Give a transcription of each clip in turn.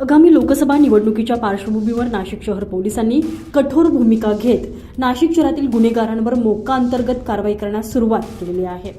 आगामी लोकसभा निवडणुकीच्या पार्श्वभूमीवर नाशिक शहर पोलिसांनी कठोर भूमिका घेत नाशिक शहरातील गुन्हेगारांवर मोका अंतर्गत कारवाई करण्यास सुरुवात केलेली आहे.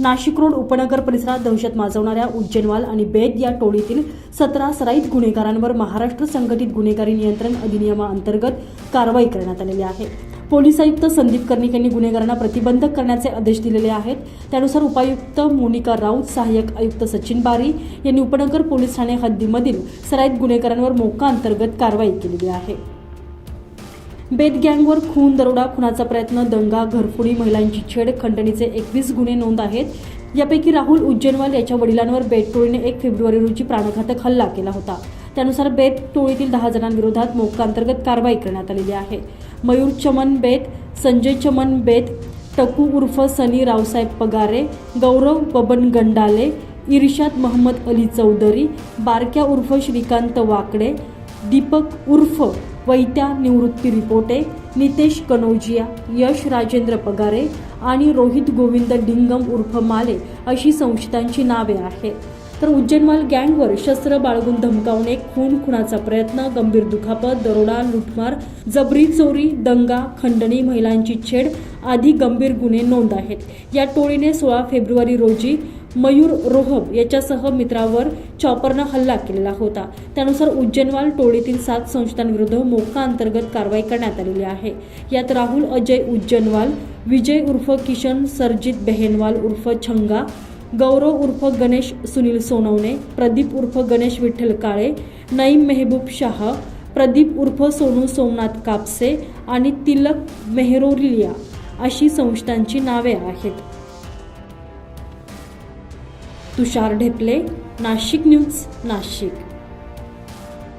नाशिक रोड उपनगर परिसरात दहशत माजवणाऱ्या उज्जैनवाल आणि बेद या टोळीतील सतरा सराईत गुन्हेगारांवर महाराष्ट्र संघटित गुन्हेगारी नियंत्रण अधिनियमाअंतर्गत कारवाई करण्यात आलेली आहे. पोलीस आयुक्त संदीप कर्णिक यांनी गुन्हेगारांना प्रतिबंधक करण्याचे आदेश दिलेले आहेत. त्यानुसार उपायुक्त मोनिका राऊत सहाय्यक आयुक्त सचिन बारी यांनी उपनगर पोलीस ठाणे हद्दीमधील सराईत गुन्हेगारांवर मोका अंतर्गत कारवाई केलेली आहे. बेद गँगवर खून दरोडा खुनाचा प्रयत्न दंगा घरफोडी महिलांची छेड खंडणीचे एकवीस गुन्हे नोंद आहेत. यापैकी राहुल उज्जैनवाल याच्या वडिलांवर बेटटोळीने एक फेब्रुवारी रोजी प्राणघातक हल्ला केला होता. त्यानुसार बेत टोळीतील दहा जणांविरोधात मोक्का अंतर्गत कारवाई करण्यात आलेली आहे. मयूर चमन बेत संजय चमन बेत टकू उर्फ सनी रावसाहेब पगारे गौरव बबन गंडाले इर्शाद महम्मद अली चौधरी बारक्या उर्फ श्रीकांत वाकडे दीपक उर्फ वैत्या निवृत्ती रिपोटे नितेश कनौजिया यश राजेंद्र पगारे आणि रोहित गोविंद डिंगम उर्फ माले अशी संशयितांची नावे आहेत. तर उज्जैनवाल गँगवर शस्त्र बाळगून धमकावणे खून खुणाचा प्रयत्न गंभीर दुखापत दरोडा लुटमार जबरी चोरी दंगा खंडणी महिलांची छेड आदी गंभीर गुन्हे नोंद आहेत. या टोळीने सोळा फेब्रुवारी रोजी मयूर रोहब याच्यासह मित्रावर चॉपरनं हल्ला केलेला होता. त्यानुसार उज्जैनवाल टोळीतील सात संस्थांविरुद्ध मोका अंतर्गत कारवाई करण्यात आलेली आहे. यात राहुल अजय उज्जैनवाल विजय उर्फ किशन सरजित बेहेनवाल उर्फ छंगा गौरव उर्फ गणेश सुनील सोनवणे प्रदीप उर्फ गणेश विठ्ठल काळे नईम मेहबूब शाह प्रदीप उर्फ सोनू सोमनाथ कापसे आणि तिलक मेहरोलिया अशी संस्थांची नावे आहेत. तुषार ढेपले नाशिक न्यूज नाशिक.